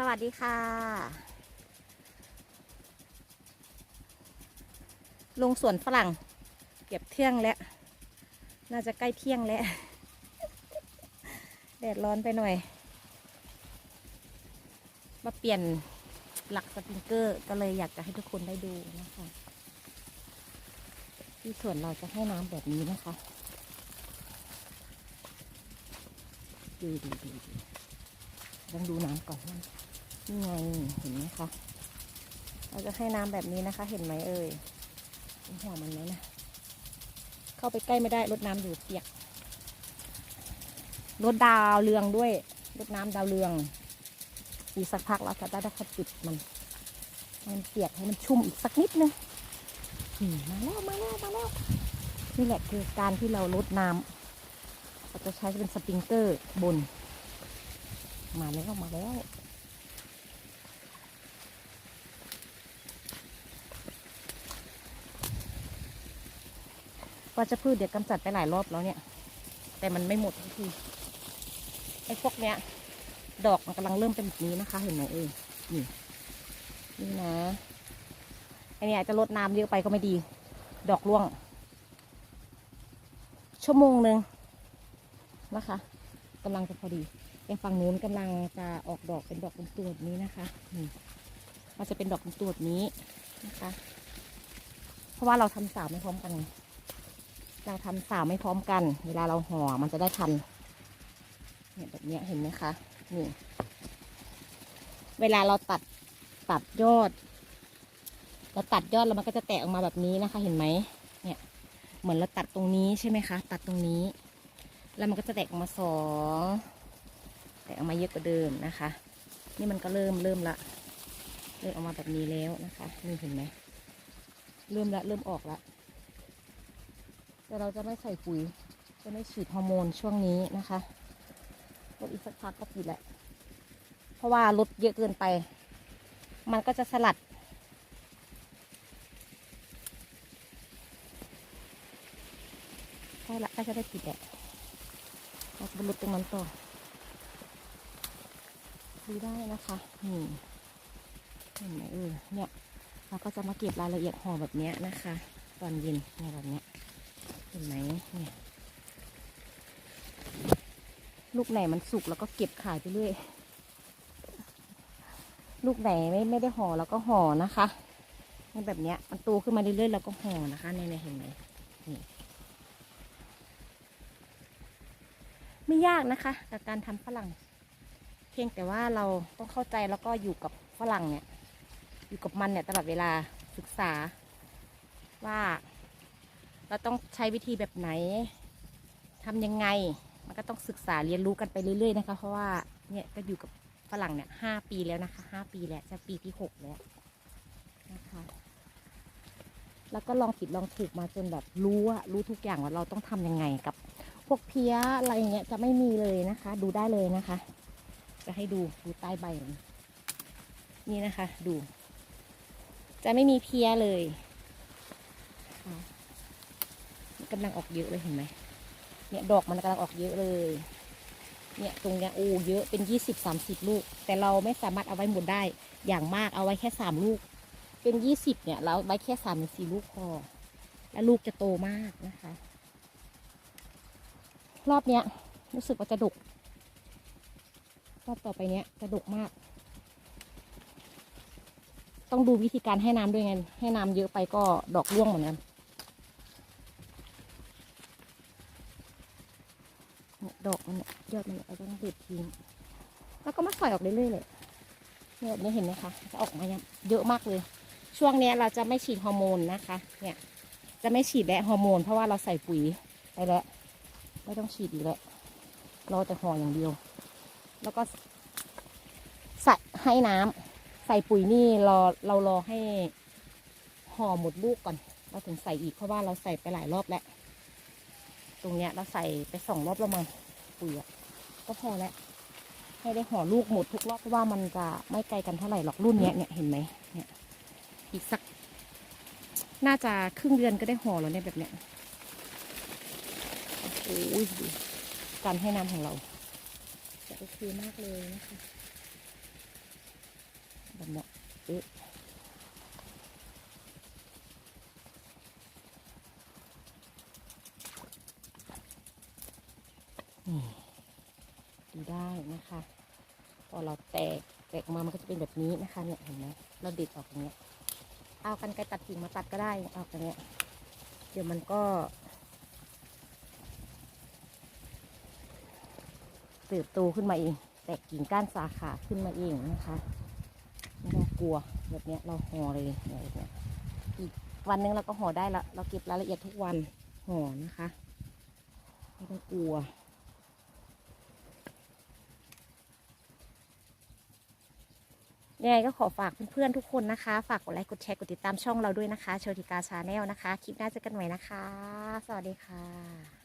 สวัสดีค่ะ ลงสวนฝรั่ง เก็บเที่ยงแล้ว น่าจะใกล้เที่ยงแล้ว แดดร้อนไปหน่อย มาเปลี่ยนหลักสปริงเกอร์ก็เลยอยากจะให้ทุกคนได้ดูนะคะ ที่สวนเราจะให้น้ำแบบนี้นะคะ ดูดูดูดูต้องดูน้ำก่อนว่า นี่ไงเห็นไหมคะ เราจะให้น้ำแบบนี้นะคะ เห็นไหมเอ่ยห็นหัวมันไหมนะ เข้าไปใกล้ไม่ได้รดน้ำอยู่เปียกรดดาวเรืองด้วยรดน้ำดาวเรืองอีกสักพักเราจะได้ได้ขจิดมันมันเปียกให้มันชุ่มอีกสักนิดนึงมมาแล้วมาแล้วมาแล้วนี่แหละคือการที่เราลดน้ำเราจะใช้เป็นสปริงเกอร์บน มาแล้วมาแล้ว ก็จะพืชเดี๋ยวกำจัดไปหลายรอบแล้วเนี่ย แต่มันไม่หมดทีไอ้พวกเนี้ย ดอกมันกำลังเริ่มเป็นแบบนี้นะคะ เห็นไหมเอ่ยนี่นี่นะไอเนี้ยจะลดน้ำเยอะไปก็ไม่ดี ดอกร่วง ชั่วโมงหนึ่งนะคะกำลังจะพอดีแต่ฝั่งนู้นกำลังจะออกดอกเป็นดอกเป็นตัวแบบนี้นะคะนี่มันจะเป็นดอกเป็นตัวแบบนี้นะคะ เพราะว่าเราทำสาวไม่พร้อมกันไง เราทำสาวไม่พร้อมกัน เวลาเราห่อมันจะได้ทันเนี่ยแบบนี้เห็นไหมคะนี่เวลาเราตัดตัดยอด เราตัดยอดแล้วมันก็จะแตกออกมาแบบนี้นะคะ เห็นไหมเนี่ยเหมือนเราตัดตรงนี้ใช่ไหมคะ ตัดตรงนี้ แล้วมันก็จะแตกออกมาสองแตกออกมาเยอะกว่าเดิมนะคะ นี่มันก็เริ่มเริ่มละเริ่มออกมาแบบนี้แล้วนะคะ นี่เห็นไหมเริ่มละเริ่มออกละ แต่เราจะไม่ใส่ปุ๋ย จะไม่ฉีดฮอร์โมนช่วงนี้นะคะลดอีกสักพักก็ปิดแหละ เพราะว่าลดเยอะเกินไป มันก็จะสลัด ใช่ละก็จะได้ปิดแหละเราจะลดตรงนั้นต่อดูได้นะคะนี่เห็นไหมเออเนี่ยเราก็จะมาเก็บรายละเอียดห่อแบบนี้นะคะ ตอนเย็นเนี่ยแบบเนี้ย ห็นไหมเนี่ยลูกไหนมันสุกแล้วก็เก็บขายไปเรื่อย ลูกไหนไม่ไม่ได้ห่อแล้วก็ห่อนะคะนี่แบบเนี้ยมันโตขึ้นมาเรื่อยๆแล้วก็ห่อนะคะเนี่นเห็นไหมนี่ไม่ยากนะคะ กับการทำฝรั่ง เพียงแต่ว่าเราต้องเข้าใจแล้วก็อยู่กับฝรั่งเนี่ย อยู่กับมันเนี่ยตลอดเวลาศึกษาว่า เราต้องใช้วิธีแบบไหนทำยังไง มันก็ต้องศึกษาเรียนรู้กันไปเรื่อยๆนะคะ เพราะว่าเนี่ยก็อยู่กับฝรั่งเนี่ยห้าปีแล้วนะคะห้าปีแล้วจะปีที่หกแล้วนะคะแล้วก็ลองผิดลองถูกมาจนแบบรู้อะรู้ทุกอย่างว่าเราต้องทำยังไงกับ พวกเพี้ยอะไรเงี้ยจะไม่มีเลยนะคะ ดูได้เลยนะคะ จะให้ดูดูใต้ใบนนี่นะคะ ดู จะไม่มีเพี้ยเลยค่ะ กำลังออกเยอะเลยเห็นไหมเนี่ยดอกมันกำลังออกเยอะเลย เนี่ยตรงเนี้ยโอ้เยอะเป็นยี่สิบสามสิบลูก แต่เราไม่สามารถเอาไว้หมดได้ อย่างมากเอาไว้แค่สามลูก เป็นยี่สิบเนี่ยเราไว้แค่สามถึงสี่ลูกพอ แล้วลูกจะโตมากนะคะ รอบเนี้ยรู้สึกว่าจะดกรอบต่อไปเนี้ยจะดกมาก ต้องดูวิธีการให้น้ำด้วยไง ให้น้ำเยอะไปก็ดอกร่วงเหมือนกัน เนี่ยดอกมันเนี่ยยอดมันเนี่ยเราต้องเด็ดทิ้งแล้วก็มาใส่ออกเรื่อยๆเลยเนี่ยเนี่เห็นไหมคะจะออกมาเยอะมากเลย ช่วงเนี้ยเราจะไม่ฉีดฮอร์โมนนะคะ เนี่ย จะไม่ฉีดและฮอร์โมน เพราะว่าเราใส่ปุ๋ยไปแล้วไม่ต้องฉีดอีกแล้วรอแต่ห่ออย่างเดียว แล้วก็ใส่ให้น้ำใส่ปุ๋ยนี่รอเรารอให้ห่อหมดลูกก่อน เราถึงใส่อีกเพราะว่าเราใส่ไปหลายรอบแล้ว ตรงเนี้ยเราใส่ไปสองรอบแล้วมั้งปุ๋ยอะก็พอแล้วให้ได้ห่อลูกหมดทุกรอบเพราะว่ามันจะไม่ไกลกันเท่าไหร่หรอกรุ่นเนี้ยเนี่ยเห็นไหมเนี่ยอีกสัก น่าจะครึ่งเดือนก็ได้ห่อแล้วเนี่ยแบบเนี้ยโอ้โหดูการให้น้ำของเราจะโอเคมากเลยนะคะเอ๊ะ ดูได้นะคะ พอเราแตกแตกออกมามันก็จะเป็นแบบนี้นะคะเนี่ยเห็นไหมเราเด็ดออกอย่างเงี้ยเอากันไกรตัดกิ่งมาตัดก็ได้เอากันเนี้ยเดี๋ยวมันก็เติบโตขึ้นมาเอง แตกกิ่งก้านสาขาขึ้นมาเองนะคะไม่ต้องกลัวแบบเนี้ยเราห่อเลยแบบเนี้ยอีกวันนึงเราก็ห่อได้ละเราเก็บรายละเอียดทุกวันห่อนะคะ ไม่ต้องกลัว ยังไงก็ขอฝากเพื่อนๆทุกคนนะคะ ฝากกดไลค์กดแชร์กดติดตามช่องเราด้วยนะคะโชติกาชาแนลนะคะ คลิปหน้าเจอกันใหม่นะคะ สวัสดีค่ะ